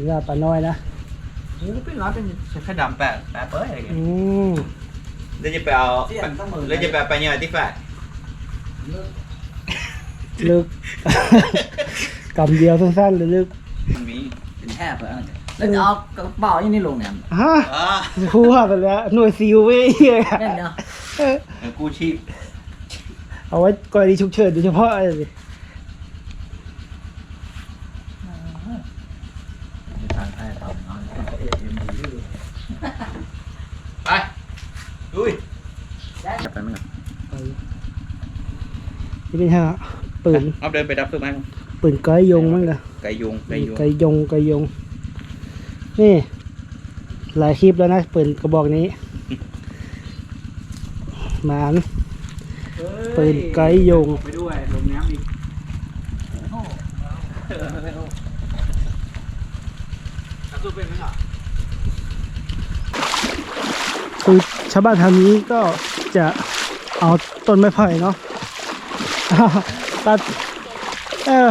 นี่ก็ปลาน้อยนะโอ้เป็นร้านเป็นใช้แค่ดำแปะแปะเป้ยอะไรเงี้ยอืมแล้วจะไปเอาแล้วจะไปไปเนี่ยที่แฟดลึกกำเดียวสั้นๆเลยลึกมันมีเป็นแทบเลยแล้วจะเอากระเป๋าอย่างนี้ลงเนี่ยฮะอ่าหัวไปแล้วหน่วยซิลเว้ยเหี้ยแม่นเนาะเออเงินกู้ชีพเอาไว้กรณีฉุกเฉินโดยเฉพาะอะไรสิ ทางไทยทำเนาะ ไป ดุยจับไปมั้งนี่เป็นฮะปืนเอาเดินไปดับเพิ่มไหมปืนไกรยงมั้งนะไก่ยุงไก่ยุงไกรยงไกรยง นี่ หลายคลิปแล้วนะปืนกระบอกนี้หมานปืนไกรยงไปด้วยลงน้ำอีกกระตุ้นเป็นไหมล่ะ คือ ชาวบ้านทางนี้ก็จะเอาต้นไม้ไผ่เนาะตัดเออ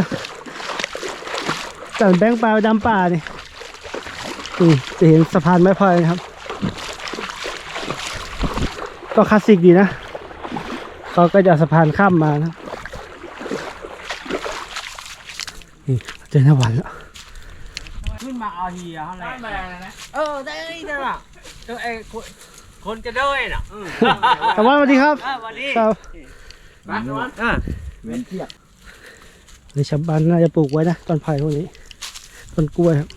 จันแบงค์ปลาดำป่านี่นี่จะเห็นสะพานไม้ไผ่นะครับ ก็คลาสสิกดีนะเขาก็จะเอาสะพานข้ามมานะนี่เจอหน้าวันแล้วขึ้นมาเอาเฮียเขาเลยได้มานะเออได้ได้ละเออไอ้ คนคนจะด้วยน่ะสวัสดีครับอ่าวันนี้ครับมาสวัสดีอ่าเว้นเทียบในชาวบ้านน่าจะปลูกไว้นะต้นไผ่พวกนี้ต้นกล้วยครับ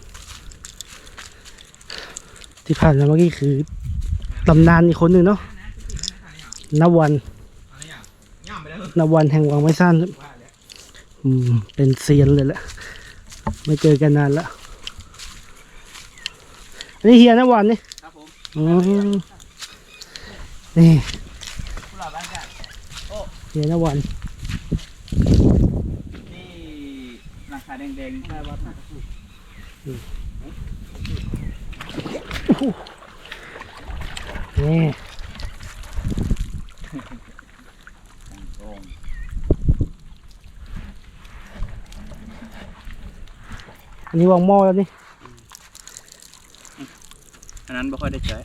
ที่ผ่านมาเมื่อกี้คือตำนานอีกคนหนึ่งเนาะนวันย่ำไปแล้วนวันแห่งวังไม้สั้นครับอืมเป็นเซียนเลยแหละไม่เจอกันนานแล้วอันนี้เฮียนวันนี่ครับผมอืม นี่กุหลาบบ้านกันเฮียนวันนี่ราคาแดงๆหน้าวัดนะนี่ตรงอันนี้วางหม้อแล้วนี่อันนั้นไม่ค่อยได้ใช้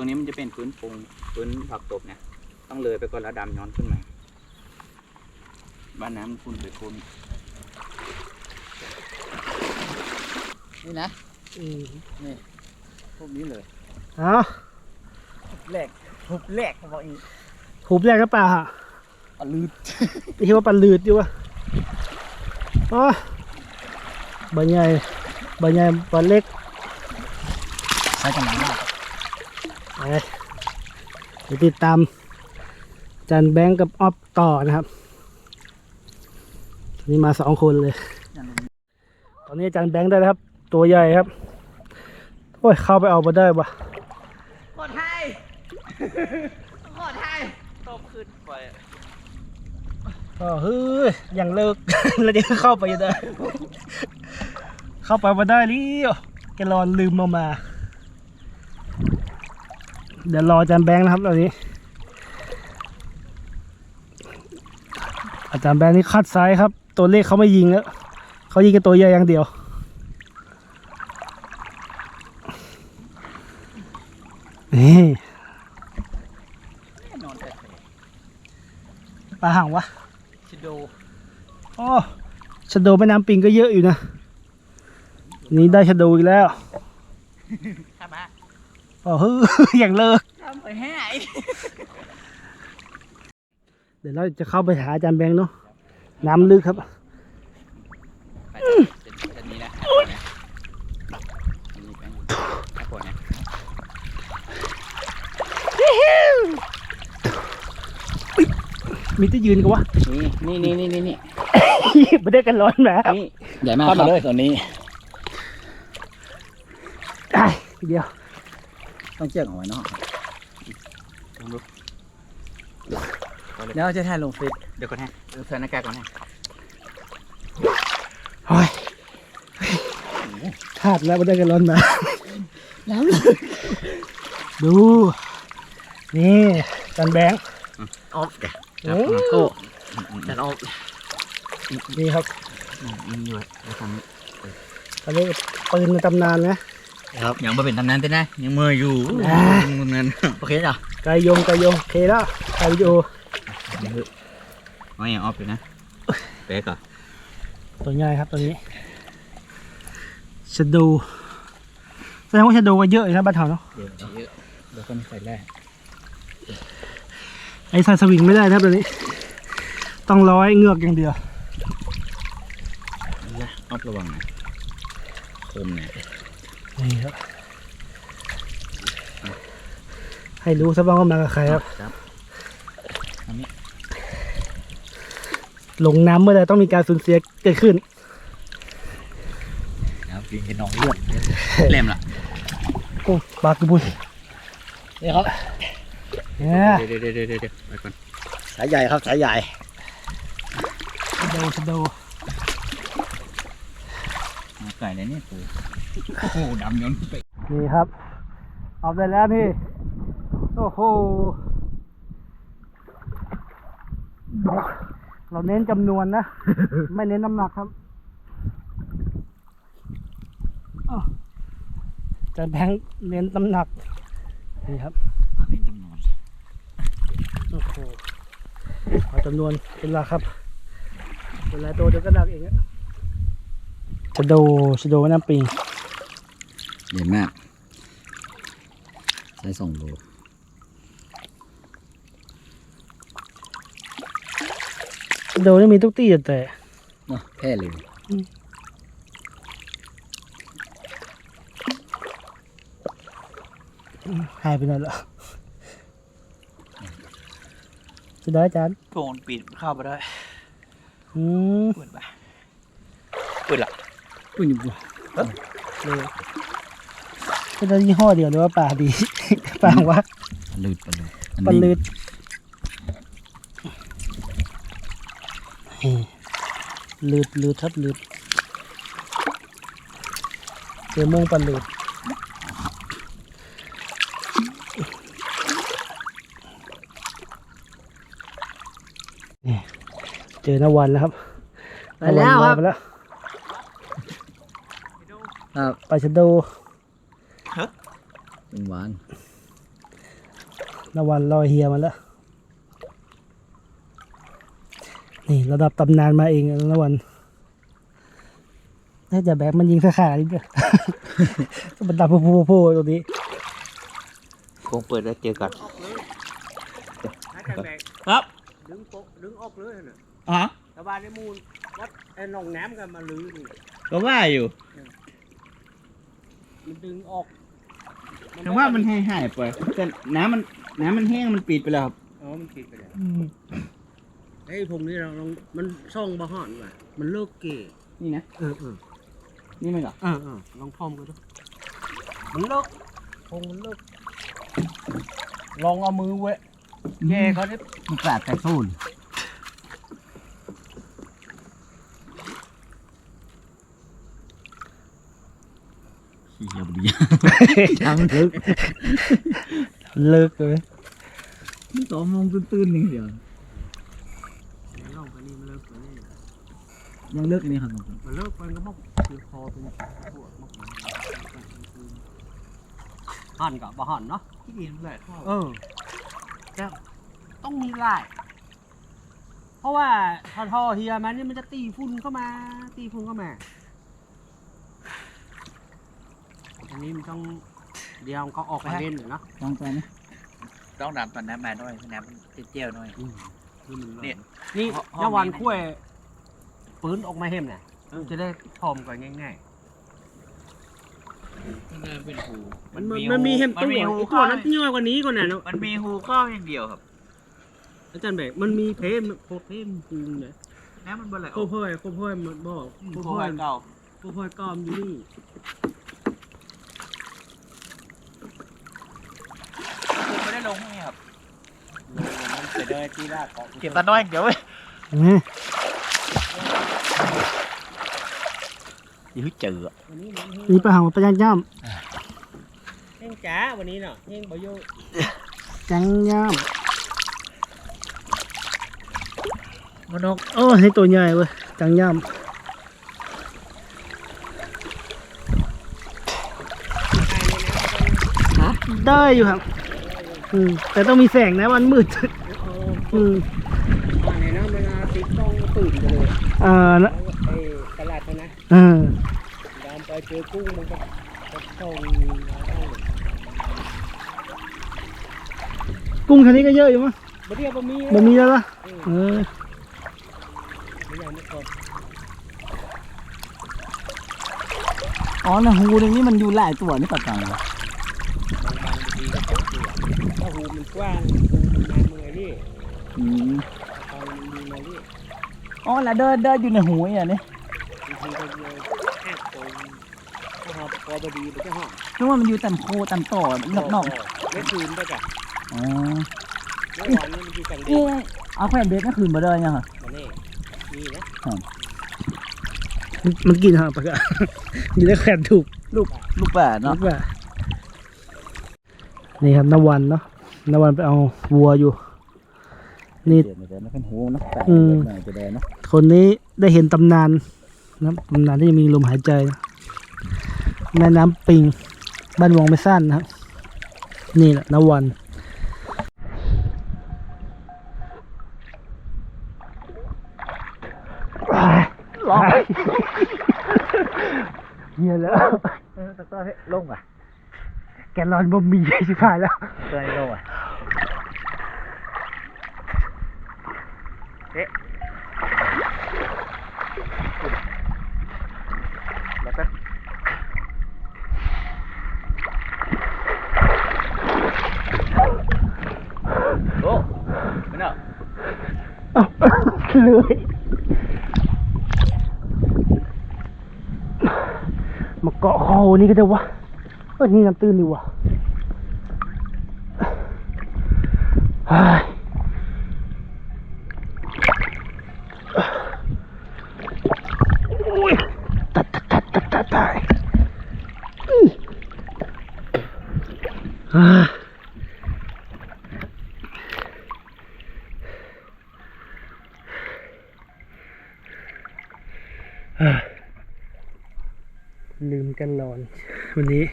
ตัวนี้มันจะเป็นพื้นปรุงพื้นผักตบเนี่ย ต้องเลยไปก่อนแล้วดำย้อนขึ้นมาบ้านน้ำคุณไปคุณนี่นะอืมพวกนี้เลยเอ้าแหลกหุบแหลกเขาบอกอีกหูบแรกก็ป่าฮะอะลืดไม่คิดว่าปลาลืดอยู่วะอ๋อใบใหญ่ใบใหญ่ปลาเล็ก ใช้กำลังมากไป เดี๋ยวติดตามอาจันแบงก์กับออฟต่อนะครับตอนนี้มาสองคนเลย ตอนนี้อาจารย์แบงค์ได้แล้วครับ ตัวใหญ่ครับ โอ้ย เข้าไปเอามาได้ปะกดให้กดให้ตบขึ้นไปอ๋อเฮ้ยยังเลิก แล้วเดี๋ยวเข้าไปยังได้ เข้าไปมาได้แล้วแกรอนลืมมามา เดี๋ยวรออาจารย์แบงค์นะครับตอนนี้ อาจารย์แบงค์นี่คัดซ้ายครับ ตัวเลขเขาไม่ยิงแล้วเขายิงกันตัวใหญ่อย่างเดียว นี่นอนแต่ปลาห่างวะชิโดโอ้ชะโดแม่น้ำปิงก็เยอะอยู่นะ นี่ได้ชะโดอีกแล้วทำมา อ๋อเฮ้ยอย่างเลิกทำไปให้เดี๋ยวเราจะเข้าไปหาอาจารย์แบงค์เนาะน้ำลึกครับไปจะนี้นะอันนี้แป้งถ้าปวดนะมีที่ยืนกันวะนี่นี่นี่นี่นี่ไม่ได้กันร้อนแหมนี่ใหญ่มากครับเลยตัวนี้ได้เดียว ต้องเชือกเอาไว้เนาะลองดูเดี๋ยวจะถ่ายลงเฟซเดี๋ยวก่อนให้เดี๋ยวใส่หน้ากากก่อนให้โอ้ยขาดแล้วไม่ได้กันร้อนมาดู นี่อาจารย์แบงค์ออฟโอ้โอ้จันออฟนี่ครับนี่ด้วยแล้วทำนี้เขาเรียกปืนในตำนานนะ ยังไม่เป็นตำนานเต้นนะยังมืออยู่อ่าเงินโอเคจ้ะไกยงไกยงโอเคแล้วถ่ายวิดีโออ๋อยังออฟอยู่นะเป๊กอะตัวง่ายครับตัวนี้ชะดูแสดงว่าชะดูก็เยอะอยู่นะบ้านเถาเนาะเดี๋ยวเยอะเดี๋ยวคนใส่แร่ไอ้สายสวิงไม่ได้นะครับตัวนี้ ต้องร้อยเงือกอย่างเดียวนะออฟระวังนะคมเนี่ย นี่ครับ ให้รู้ซะบ้างว่ามากับใครครับ ครับลงน้ำเมื่อใดต้องมีการสูญเสียเกิดขึ้นครับกินกินน้องเลือดเล่มละโอ้ปลากระบุนนี่ครับเนี่ยเดี๋ยวเดี๋ยวเดี๋ยวเดี๋ยวเดี๋ยวไปก่อนสายใหญ่ครับสายใหญ่ชะดูชะดูมาไก่เลยเนี่ยกู โอ้โหดำยนต์ไปนี่ครับเอาไปแล้วนี่ โอ้โห เราเน้นจำนวนนะ ไม่เน้นน้ำหนักครับอ้าวจะแบงค์เน้นน้ำหนัก นี่ครับเป็นจำนวนโอ้โหเอาจำนวนเป็นหลักครับเป็นหลายตัวเดี๋ยวก็หนักเองอะชะโดชะโดน้ำปิง ใหญ่มาก ใช้สองโลชะโดนี่มีทุกที่แต่เนาะแค่เลยหายไปไหนแล้วจะได้อาจารย์โกนปิดเข้าไปได้อืมเปิดไปเปิดละอุ้ยบัวเลย จะได้ยี่ห้อเดียวหรือว่าป่าดีป่าวักลืดไปเลยปลาลืดนี่ลืดลืดครับลืดเจอโมงปลาลืดนี่เจอนาวันแล้วครับไปแล้วครับไปแล้วครับไปชะโด เป็นหวานนาวันลอยเฮียมาแล้ว นี่ระดับตำนานมาเองนะวันน่าจะแบบมันยิงขาขาดิเด้อมันดับพูพูพูตรงนี้คงเปิดแล้วเจอกันให้กันแบกครับดึงโปะดึงออกเลยน่ะอ๋อชาวบ้านในมูลวัดไอ้หนองน้ำกันมาลือนี่ก็ว่าอยู่ มันดึงออก แต่ว่ามันให้หายไปแต่น้ำมันน้ำมันแห้งมันปิดไปแล้วครับอ๋อ มันติดไปแล้วไอ้พวกนี้เราลองมันซ่องบะห่อนว่ะ มันเลิกเก๋นี่นะเออเออนี่มันเหรอเออเออลองพร้อมกันดูมันเลิกพงมันเลิกลองเอามือเว้ยแย่เขาเนี่ยมันกลาดแต่สู้ นขี้เหี้ยบดีทำลึกเลิกเลยสองโมงตื่นๆนึงเดียวลองไปนี่มันเลิกไปนี่ยังเลิกอันนี้ครับมันเลิกไปก็บอกคือคอเป็นปวดมากหันกับบะหันเนาะที่ดินแหละเออแต่ต้องมีลายเพราะราะว่าทอทอเฮียมันนี่มันจะตีฝุ่นเข้ามา ตีฝุ่นเข้ามา อันนี้มันต้องเดี๋ยวเขาออกมาเล่นเนาะต้องตัวนี้ต้องดำตอนน้ำมาด้วยน้ำมันเจียวด้วยนี่เนี่ยนี่ห้องยาวันนี้คุ้วยปืนออกมาเห็มเนี่ยจะได้พร้อมกันง่ายมันเป็นหูๆมันมันมีเห็มตัวมันมีหูไอ้ตัวนั้นย่อยกว่านี้ก่อนน่ะเนาะมันมีหูข้ออย่างเดียวครับอาจารย์แบบมันมีเพมโคเพมจริงเนี่ยน้ำมันเป็นอะไรโคพ่อยโคพ่อยมันบอกโคโค้พ่อยเก่าโคพ่อยกอมอยู่นี่ ไม่ได้ลงนี่ครับ มัน จะได้ที่แรกของเก็บตาน้อยเดี๋ยวเว้ยยื้อเจอวันนี้มันนี่ปลาหางปลาย่างย่เฮงจ๋าวันนี้เนาะเฮงบอยูำจังย่ำมันกโอ้ให้ตัวใหญ่เว้ยจังย่ำได้อยู่ครับ อืมแต่ต้องมีแสงนะมันมืด อืมอ่าเนี่ยนะเวลาติดกล้องตื่นไปเลยเอ่าแล้วไอ้ตลาดนะนะเออดามไปเจอกุ้งมันก็ก็เข้ากุ้งคันนี้ก็เยอะอยู่มั้งบ่เรียกบ่มีบ่มีแล้วล่ะเออไม่อย่างนี้ก่อนอ๋อในหูตรงนี้มันอยู่หลายตัวนี่ปะกังบางบางทีก็ตกตัวถ้าหูมันกว้างหูมันมาเมื่อยนี่ อืมตอนมันมีมานี่อ๋อแล้วเดินเดินอยู่ในหูอย่างนี้บางทีก็เลยแอบตรงถ้าหอบพอบดีมันจะหอบนึกว่ามันอยู่ตามโคตามต่อนอกนอกไม่คืนไปจ้ะๆอ๋อเมื่อวานนี้มันคือกังเดีเอ๊ะเอาแขวนเบ็ดนั่นคืนมาเลยยังเหรอมานี่นี่นะมันกินหาปากกามีได้แขวนถูกลูกแปดเนาะนึกว่านี่ครับนวันเนาะนวันไปเอาวัวอยู่ นี่เดี๋ยวมันจะไม่เป็นหูเนาะแปดอืมหน่อยจะได้เนาะคนนี้ได้เห็นตำนานนะตำนานที่ยังมีลมหายใจนะแม่น้ำปิง บ้านวงไม่สั้นนะครับ นี่แหละนวันร้องเฮียแล้วตะก้อให้ลงอะ แกลลอนบ่มีชิบหายแล้วตัวนี้ลงอะแล้วก็โอ้ไม่เนาะอ้าวเลยมาเกาะ คอนี่ก็ได้วะเออนี่น้ำตื้นดีวะเฮ้ยโอ้ยตัดตัดตัดตัดตัดตายอื้ออ่าอ่า ลืมกันหลอน วันนี้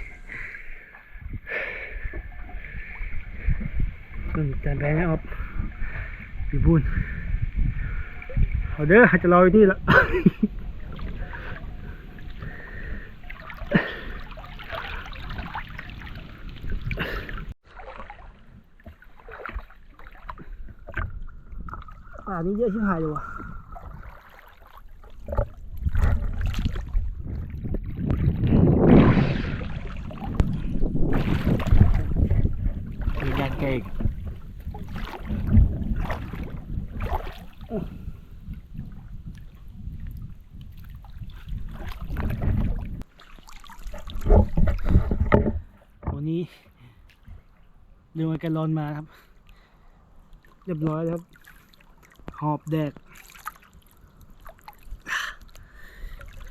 อืมจานแบงค์นะครับพี่บุญเอาเด้อจะรออยู่ที่ละป่านี้เยอะชิบหายเลยว่ะ คือยางเก่ง วั นี้เรือมาแกลอนมาครับ เรียบร้อยแล้วครับหอบแดก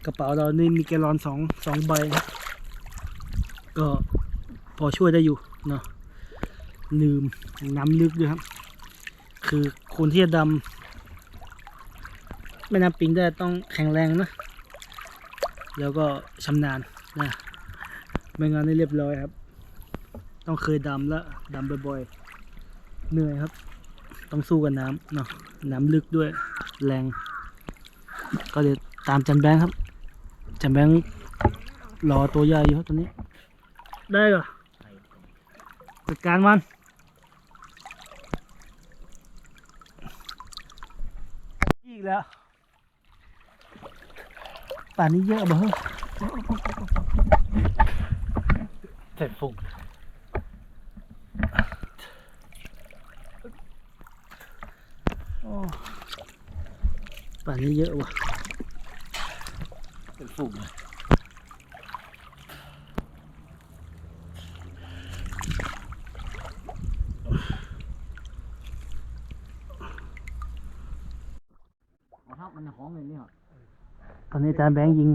กระเป๋าเรานี่มีแกลลอนสองสองใบนะก็พอช่วยได้อยู่เนาะลืมน้ำลึกด้วยครับ คือคนที่จะดำแม่น้ำปิงได้ต้องแข็งแรงนะ แล้วก็ชำนาญนะไม่งั้นได้เรียบร้อยครับ ต้องเคยดำแล้วดำบ่อยๆเหนื่อยครับ ต้องสู้กับน้ำเนาะน้ำลึกด้วยแรง ก็เดี๋ยวตามจันแบงครับ จันแบงรอตัวใหญ่อยู่ครับตอนนี้ ได้เหรอจัดการมันอีกแล้วป่านนี้เยอะบ่เฮ้ยเสร็จฟุก โอ้ป่า นนี้เยอะว่ะเสร็จฟุกครับมันของเลยนี่ครับตอนนี้อาจารย์แบงค์ยิง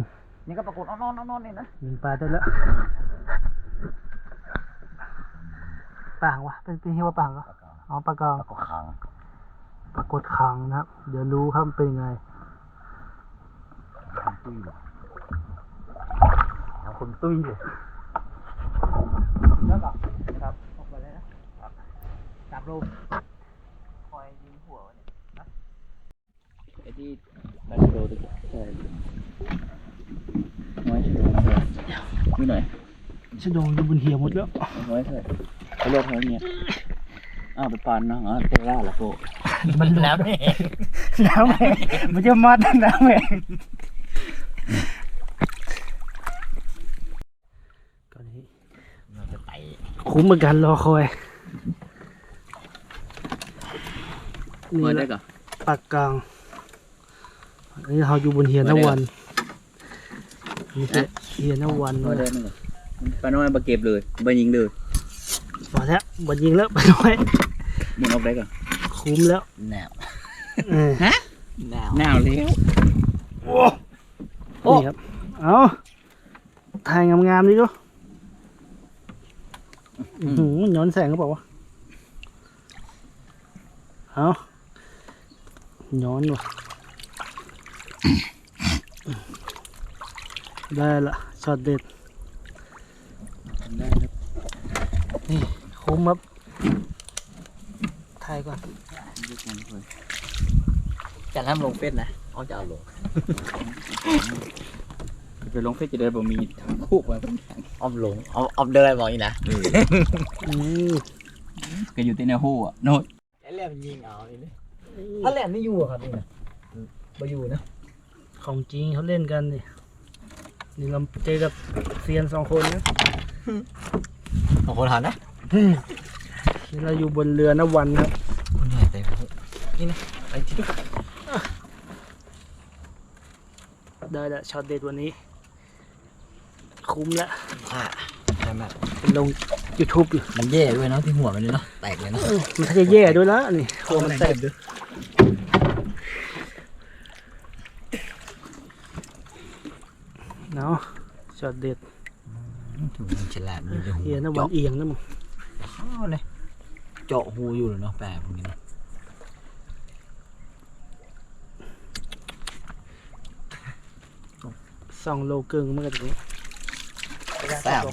นี่ก็ปรากฏนอนนอนๆๆนี่นะ ยิงปลาได้แล้วป่างวะเป็นเป็นที่ว่าป่างก็อ๋อปลากรองก็ขัง ปรากฏขังนะครับ เดี๋ยวรู้ครับมันเป็นยังไง ตุ้ยหรอเอาคนตุ้ยเลยแล้วก็ครับออกมาเลยนะจับลมคอยยิงหัวเนี่ยนะไอ้ที่มันโดนใช่น้อยเฉยมีหน่อยชะโดงอยู่บนเหี่ยวหมดแล้วน้อยเฉยเขาโลกเขาเนี่ยอ้าวไปปานนะอ๋อเจอว่าละโกมันน้ำเองน้ำเองมันจะมัดน้ำเองตอนนี้ เราจะไต่ คุ้มเหมือนกันรอคอยเมื่อนี่แหได้ละก่อปากกลางอันนี้เราอยู่บนเหียนวันนี่คือเหียนวันเมื่อได้นึงปลาน้อยมาเก็บเลยมายิงเลยพอแล้วบนยิงแล้วไปน้อยมึงเอาได้ก่อนคุ้มแล้วแนวเออแนวหนาวแล้วนี่ครับเอาถ่ายงามๆดิดู อื้อหือย้อนแสงก็บอกว่าเอาย้อนว่ะ ได้ละช็อตเด็ดได้ครับนี่คุ้มครับถ่ายก่อนจะทำลงเฟซนะเอาจะเอาลง ไปลงเฟซจะได้บ่มีคู่มาเป็นเอาลงเอาเอาเดินบอกอีกนะอืมก็อยู่ที่ในหูอะโน้ตแล้วแหลมยิงเอาอีกนี่ถ้าแหลมไม่อยู่อะครับนี่นะมาอยู่นะของจริงเขาเล่นกันนี่นี่เราเจอกับเซียนสองคนนะสองคนหันนะนี่เราอยู่บนเรือนวันครับคนใหญ่เต็มเลยนี่นะไปที่ดูได้ละช็อตเด็ดวันนี้ คุ้มละอ่าใช่ไหมเป็นลง YouTube อยู่มันแย่ด้วยเนาะที่หัวมันเลยเนาะแตกเลยเนาะเออมันถ้าจะแย่ด้วยละนี่หัวมันแตกเนาะช็อตเด็ดถึงมันฉลาดมันจะหูเฮียนะวันเอียงนะมึงข้าวเลยเจาะหูอยู่เลยเนาะแปลพวกนี้เนาะสองโลเกิงเมื่อกี้นี้ แซ่บ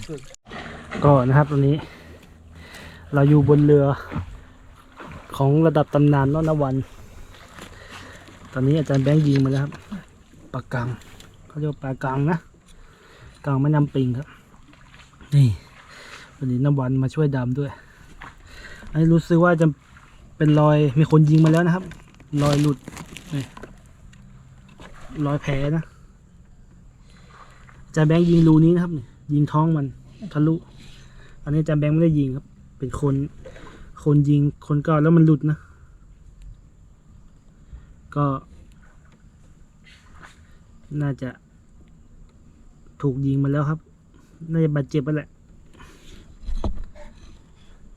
ก็นะครับตอนนี้ เราอยู่บนเรือของระดับตำนานนอนวัน ตอนนี้อาจารย์แบงค์ยิงมาแล้วครับปลากังเขาเรียกว่าปลากังนะกังแม่น้ำปิงครับ นี่วันนี้น้ำวันมาช่วยดำด้วย อันนี้รู้สึกว่าจะเป็นรอยมีคนยิงมาแล้วนะครับ รอยหลุดรอยแผลนะอาจารย์แบงค์ยิงรูนี้นะครับนี่ ยิงท้องมันทะลุ อันนี้อาจารย์แบงค์ไม่ได้ยิงครับ เป็นคน คนยิงคนก็แล้วมันหลุดนะ ก็ น่าจะ ถูกยิงมาแล้วครับ น่าจะบาดเจ็บไปแหละ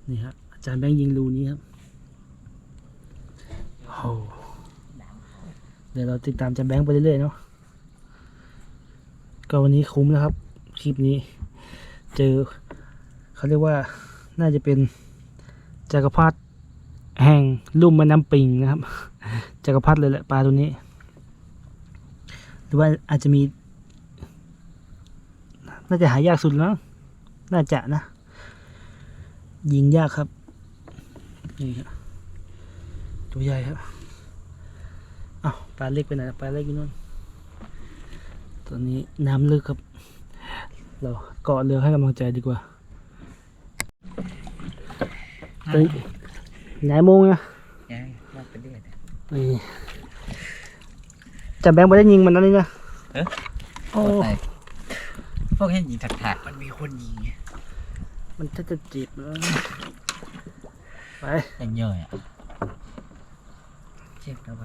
นี่ครับอาจารย์แบงค์ยิงรูนี้ครับโอ้เดี๋ยวเราติดตามอาจารย์แบงค์ไปเรื่อยๆเนาะก็วันนี้คุ้มแล้วครับ คลิปนี้ เจอเขาเรียกว่าน่าจะเป็นจักรพรรดิแห่งลุ่มแม่น้ำปิงนะครับจักรพรรดิเลยแหละปลาตัวนี้ หรือว่าอาจจะมี น่าจะหายากสุดแล้วน่าจะนะ ยิงยากครับนี่ครับตัวใหญ่ครับปลาเล็กไปไหนปลาเล็กอยู่นู่นตอนนี้น้ำลึกครับ เราเกาะเรือให้กำลังใจดีกว่าตอนนี้ไหนโมงนะยังมาเป็นเดือนนี่จะแบงค์ไปได้ยิงมันนั่นนี่นะเอ๊ะโอ้พวกให้ยิงถักๆมันมีคนยิงไงมันจะจะจีบแล้วไปยังเยอะอะเจ็บนะไป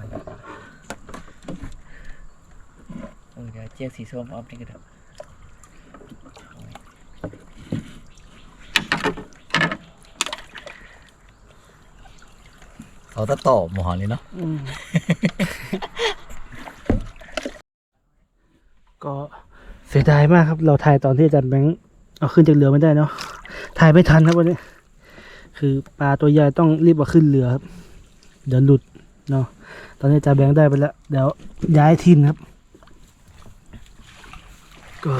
เออเดี๋ยวเจ็บสีส้มออฟนี่ก็ได้ เขาจะตอบหมอเลยเนาะอืมก็เสียดายมากครับ เราถ่ายตอนที่อาจารย์แบงค์เอาขึ้นจากเรือไม่ได้เนาะถ่ายไม่ทันครับวันนี้ คือปลาตัวใหญ่ต้องรีบเอาขึ้นเรือครับ เดี๋ยวหลุดเนาะตอนนี้อาจารย์แบงค์ได้ไปแล้ว เดี๋ยวย้ายทินครับ ก็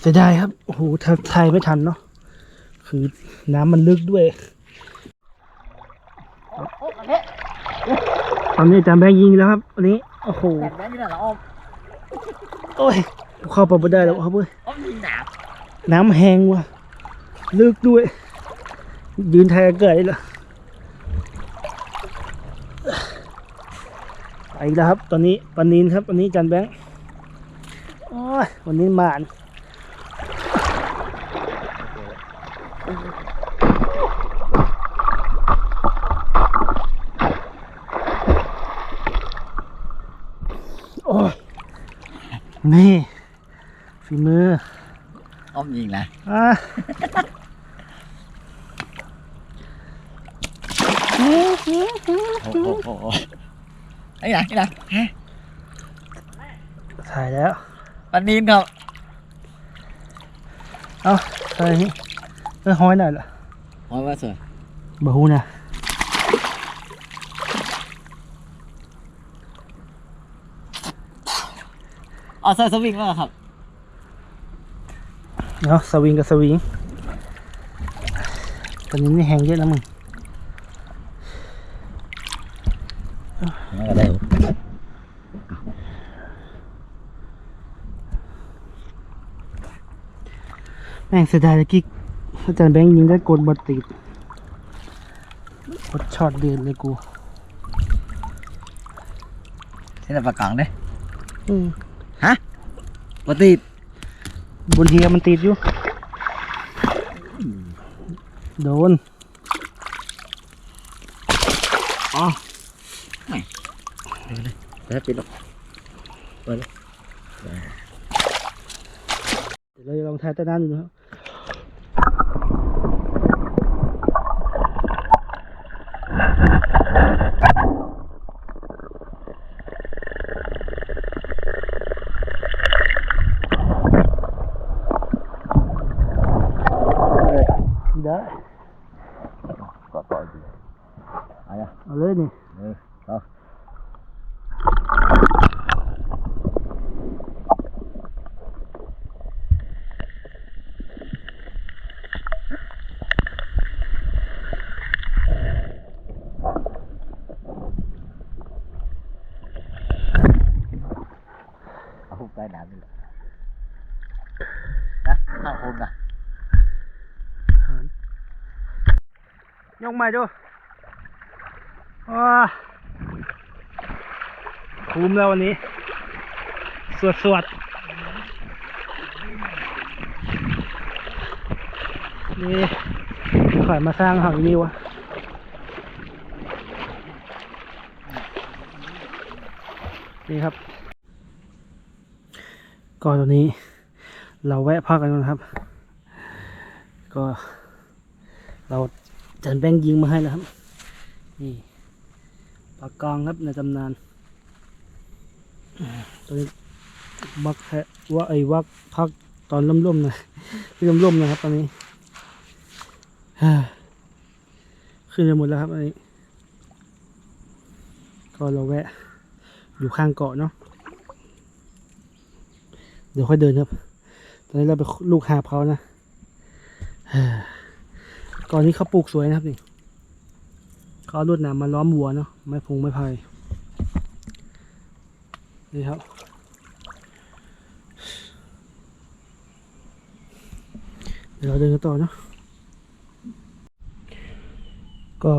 เสียดายครับโอ้โหถ้าถ่ายไม่ทันเนาะคือน้ำมันลึกด้วย ตอนนี้อาจารย์แบงค์ยิงแล้วครับวันนี้ โอ้โหแต่แบงค์นี่แหละเหรออ้อมโอ้ยเข้าไปไม่ได้แล้วครับเว้ยอ้อมยิงหนามน้ำแห้งว่ะลึกด้วย ยืนแทนเกิดเลยไปอีกแล้วครับ ตอนนี้ปานินครับวันนี้อาจันแบงค์โอ้ยวันนี้หมาน นี่ฝีมืออ้อมยิงนะอะโอ้โหโอ้โหไอ้ไหนไอ้ไหนฮะถ่ายแล้วปันนีนครับเอาถ่ายนี่เออห้อยหน่อยละโอ้ยว่าสวยบาฮูนะ อ๋อใส่สวิงแล้วเหรอครับ เนาะสวิงกับสวิงตอนนี้นี่แห้งเยอะนะมึงมันก็ได้แม่งเสียดายตะกี้อาจารย์แบงค์ยิงได้กดบอติดกดช็อตเดือดเลยกูที่ไหนปากกลางเนี่ยอืม ปกติบนเฮียมันติดอยู่ โดนอ๋อแล้วปิดหรอกเดี๋ยวเราจะลองถ่ายใต้น้ำดูนะครับได้ ก็ต่อดีอะไรอะ เอาเลยนี่ เออเอา เอาหุบใต้น้ำนี่แหละนะข้างโคมนะ ยกใหม่ดูว้าคุ้มแล้ววันนี้ สวดสวดนี่ข่อยมาสร้างหอยนี่วะนี่ครับ ก็ตอนนี้ เราแวะพักกันก่อนครับ ก็เรา จันแบงยิงมาให้แล้วครับ นี่ปากกองครับในตำนานตอนนี้มักแค่ว่าไอ้วักพักตอนล่มๆนะที่ล่มๆนะครับ ตอนนี้ขึ้นไปหมดแล้วครับอันนี้ ก็เราแวะ อยู่ข้างเกาะเนาะเดี๋ยวค่อยเดินครับ ตอนนี้เราไปลูกหาบเขานะ ก่อนนี้เขาปลูกสวยนะครับนี่เขาลวดหนามมาล้อมวัวเนาะไม้พงไม้ไผ่นี่ครับ เดี๋ยวเราเดินกันต่อเนาะก็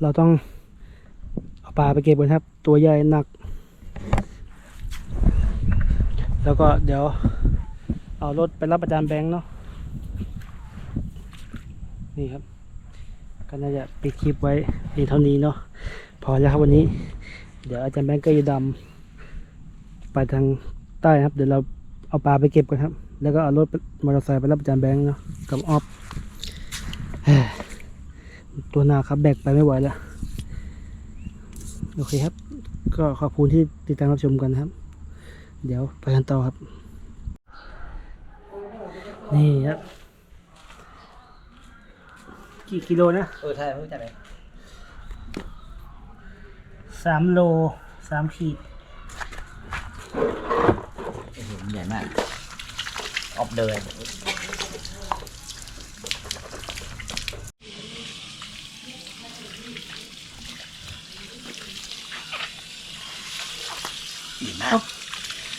เราต้องเอาปลาไปเก็บกันครับ ตัวใหญ่หนัก แล้วก็เดี๋ยวเอารถไปรับอาจารย์แบงค์เนาะ นี่ครับ ก็น่าจะปิดคลิปไว้เพียงเท่านี้เนาะพอแล้วครับวันนี้ เดี๋ยวอาจารย์แบงค์ก็จะดำไปทางใต้นะครับ เดี๋ยวเราเอาปลาไปเก็บกันครับ แล้วก็เอารถมอเตอร์ไซค์ไปรับอาจารย์แบงค์เนาะกับออฟตัวหนาครับแบกไปไม่ไหวแล้วโอเคครับ ก็ขอบคุณที่ติดตามรับชมกันครับ เดี๋ยวไปกันต่อครับ นี่ครับ กี่กิโลนะเออใช่รู้จักเลยสามโลสามขีดโอ้โหใหญ่มาก ออฟเดิน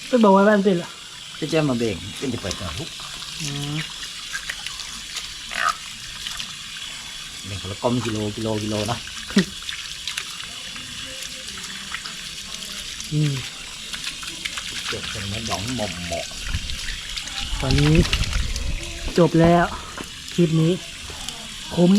ไม่บอกว่าบ้านเป็นเหรอจะเจอมาเบ่งเป็นจะเปิดก่อนทุกเบ่งคน ละกลมกิโลกิโลกิโลเนาะอืมเจ็บเป็นเหมือนหยองหม่อมเหมาะตอนนี้จบแล้ว คลิปนี้ คุ้ม